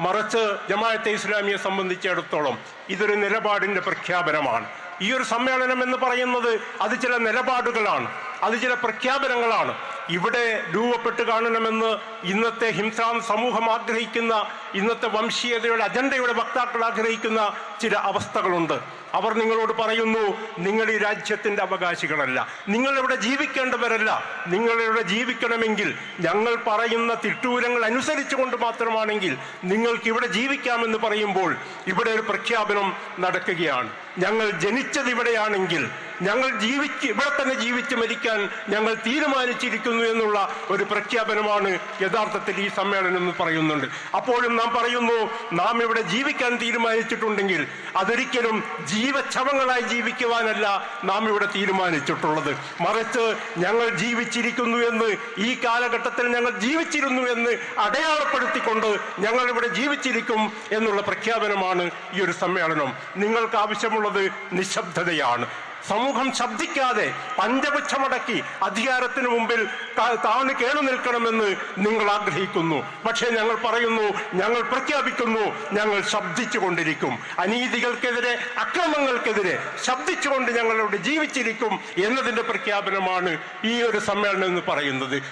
മറിച്ച് ജമാഅത്തെ ഇസ്ലാമിയെ സംബന്ധിച്ചിടത്തോളം ഇതൊരു നിലപാടിന്റെ പ്രഖ്യാപനമാണ്. ഈ ഒരു സമ്മേളനം എന്ന് പറയുന്നത് അത് ചില നിലപാടുകളാണ്. അത് ചില പ്രഖ്യാപനങ്ങളാണ്. ഇവിടെ രൂപപ്പെട്ട് കാണണമെന്ന് ഇന്നത്തെ ഹിംസാം സമൂഹം ആഗ്രഹിക്കുന്ന ഇന്നത്തെ വംശീയതയുടെ അജണ്ടയുടെ വക്താക്കൾ ആഗ്രഹിക്കുന്ന ചില അവസ്ഥകളുണ്ട്. അവർ നിങ്ങളോട് പറയുന്നു നിങ്ങൾ ഈ രാജ്യത്തിന്റെ അവകാശികളല്ല. നിങ്ങൾ ഇവിടെ ജീവിക്കേണ്ടവരല്ല. നിങ്ങൾ ഇവിടെ ജീവിക്കണമെങ്കിൽ ഞങ്ങൾ പറയുന്ന തിട്ടൂരങ്ങൾ അനുസരിച്ചുകൊണ്ട് മാത്രമാണെങ്കിൽ നിങ്ങൾക്ക് ഇവിടെ ജീവിക്കാമെന്ന് പറയുമ്പോൾ ഇവിടെ ഒരു പ്രഖ്യാപനം നടക്കുകയാണ്. ഞങ്ങൾ ജനിച്ചത് ഇവിടെയാണെങ്കിൽ ഞങ്ങൾ ജീവിച്ച് ഇവിടെ തന്നെ ജീവിച്ച് മരിക്കാൻ ഞങ്ങൾ തീരുമാനിച്ചിരിക്കുന്നു എന്നുള്ള ഒരു പ്രഖ്യാപനമാണ് യഥാർത്ഥത്തിൽ ഈ സമ്മേളനം എന്ന് പറയുന്നുണ്ട്. അപ്പോഴും നാം പറയുന്നു നാം ഇവിടെ ജീവിക്കാൻ തീരുമാനിച്ചിട്ടുണ്ടെങ്കിൽ അതൊരിക്കലും ജീവച്ഛവങ്ങളായി ജീവിക്കുവാനല്ല നാം ഇവിടെ തീരുമാനിച്ചിട്ടുള്ളത്. മറിച്ച് ഞങ്ങൾ ജീവിച്ചിരിക്കുന്നു എന്ന് ഈ കാലഘട്ടത്തിൽ ഞങ്ങൾ ജീവിച്ചിരുന്നു എന്ന് അടയാളപ്പെടുത്തിക്കൊണ്ട് ഞങ്ങൾ ഇവിടെ ജീവിച്ചിരിക്കും എന്നുള്ള പ്രഖ്യാപനമാണ് ഈ ഒരു സമ്മേളനം. നിങ്ങൾക്ക് ആവശ്യമുള്ളത് നിശബ്ദതയാണ്. സമൂഹം ശബ്ദിക്കാതെ പഞ്ചപക്ഷമടക്കി അധികാരത്തിന് മുമ്പിൽ താ- താണു കേണു നിൽക്കണമെന്ന് നിങ്ങൾ ആഗ്രഹിക്കുന്നു. പക്ഷേ ഞങ്ങൾ പറയുന്നു ഞങ്ങൾ പ്രഖ്യാപിക്കുന്നു ഞങ്ങൾ ശബ്ദിച്ചു കൊണ്ടിരിക്കും അനീതികൾക്കെതിരെ അക്രമങ്ങൾക്കെതിരെ ശബ്ദിച്ചുകൊണ്ട് ഞങ്ങളോട് ജീവിച്ചിരിക്കും എന്നതിന്റെ പ്രഖ്യാപനമാണ് ഈ ഒരു സമ്മേളനം എന്ന് പറയുന്നത്.